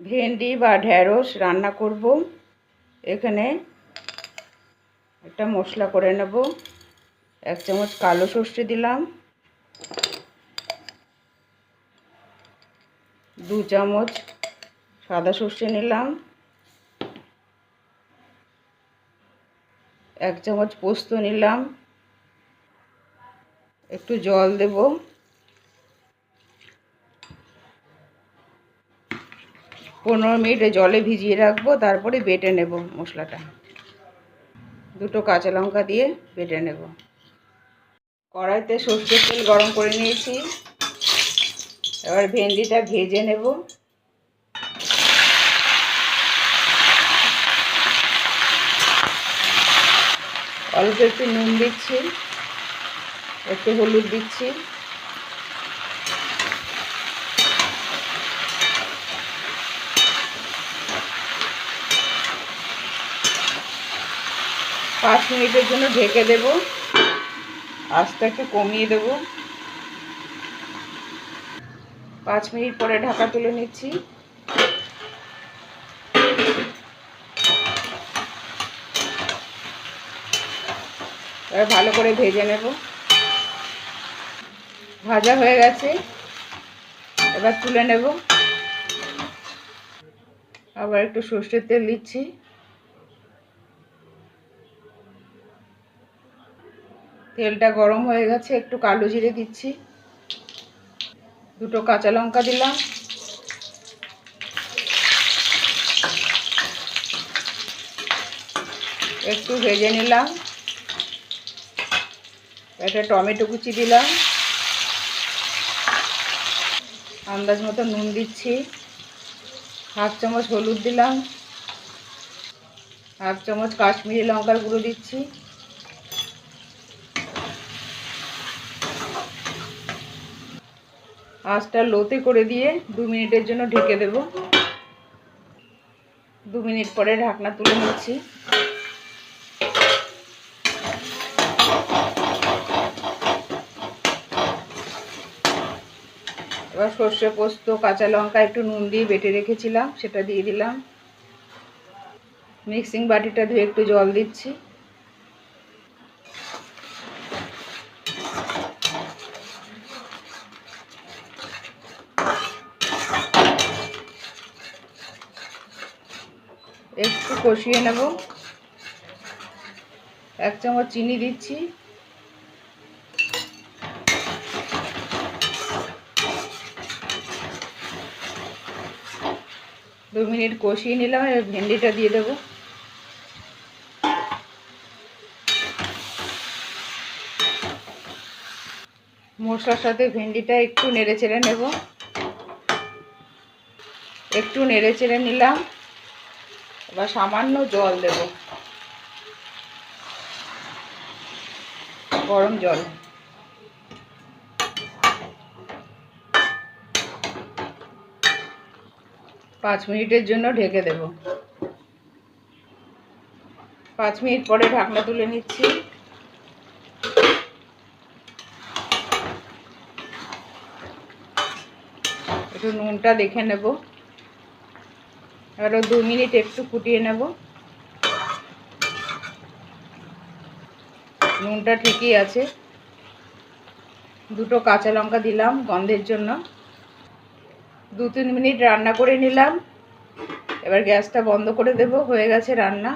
ভেন্ডি বা ঢ্যাঁড়স রান্না করব। এখানে একটা মশলা করে নেব। এক চামচ কালো সর্ষে দিলাম। দু চামচ সাদা সর্ষে নিলাম। এক চামচ পোস্ত নিলাম। একটু জল দেব। পনেরো মিনিট জলে ভিজিয়ে রাখব, তারপরে বেটে নেব মশলাটা। দুটো কাঁচা লঙ্কা দিয়ে বেটে নেব। কড়াইতে সর্ষের তেল গরম করে নিয়েছি। এবার ভেন্ডিটা ভেজে নেব। অল্প একটু নুন দিচ্ছি, একটু হলুদ দিচ্ছি। পাঁচ মিনিটের জন্য ঢেকে দেব। আস্তে একটু কমিয়ে দেব। পাঁচ মিনিট পরে ঢাকা তুলে নিচ্ছি। ভালো করে ভেজে নেব। ভাজা হয়ে গেছে। এবার তুলে নেব। আবার একটু সর্ষের তেল দিচ্ছি। তেলটা গরম হয়ে গেছে, একটু কালো জিরে দিচ্ছি। দুটো কাঁচা লঙ্কা দিলাম। একটু ভেজে নিলাম। একটা টমেটো কুচি দিলাম। আন্দাজ মতো নুন দিচ্ছি। হাফ চামচ হলুদ দিলাম। হাফ চামচ কাশ্মীরি লঙ্কার গুঁড়ো দিচ্ছি। আঁচটা লোতে করে দিয়ে দু মিনিটের জন্য ঢেকে দেব। দু মিনিট পরে ঢাকনা তুলে নিচ্ছি। এবার সর্ষে পোস্ত, কাঁচা লঙ্কা, একটু নুন দিয়ে বেটে রেখেছিলাম, সেটা দিয়ে দিলাম। মিক্সিং বাটিটা ধুয়ে একটু জল দিচ্ছি। একটু কষিয়ে নেব। এক চামচ চিনি দিচ্ছি। দু মিনিট কষিয়ে নিলাম, এবার ভেন্ডিটা দিয়ে দেবো। মশলার সাথে ভেন্ডিটা একটু নেড়ে চেড়ে নেব। একটু নেড়ে চেড়ে নিলাম। এবার সামান্য জল দেব। গরম জল। পাঁচ মিনিটের জন্য ঢেকে দেব। পাঁচ মিনিট পরে ঢাকনা তুলে নিচ্ছি। একটু নুনটা দেখে নেব। আরও দু মিনিট একটু ফুটিয়ে নেব। নুনটা ঠিকই আছে। দুটো কাঁচা লঙ্কা দিলাম গন্ধের জন্য। দু তিন মিনিট রান্না করে নিলাম। এবার গ্যাসটা বন্ধ করে দেব, হয়ে গেছে রান্না।